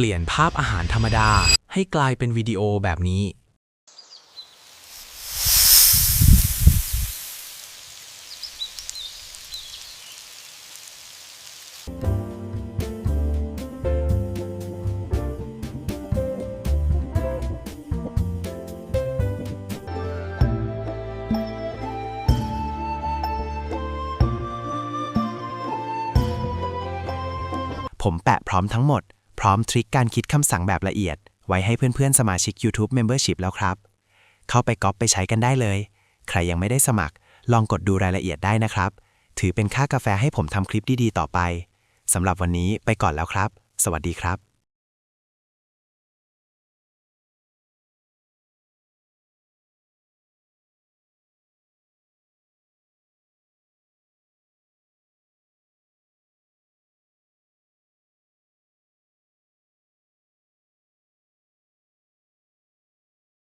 เปลี่ยนภาพอาหารธรรมดา ให้กลายเป็นวิดีโอแบบนี้ ผมแปะพร้อมทั้งหมด พร้อมทริคการคิดคำสั่งแบบละเอียด ไว้ให้เพื่อนๆ สมาชิก YouTube Membership แล้วครับ เข้าไปก๊อปไปใช้กันได้เลย ใครยังไม่ได้สมัคร ลองกดดูรายละเอียดได้นะครับ ถือเป็นค่ากาแฟให้ผมทำคลิปดีๆ ต่อไปสำหรับวันนี้ไปก่อนแล้วครับ สวัสดีครับ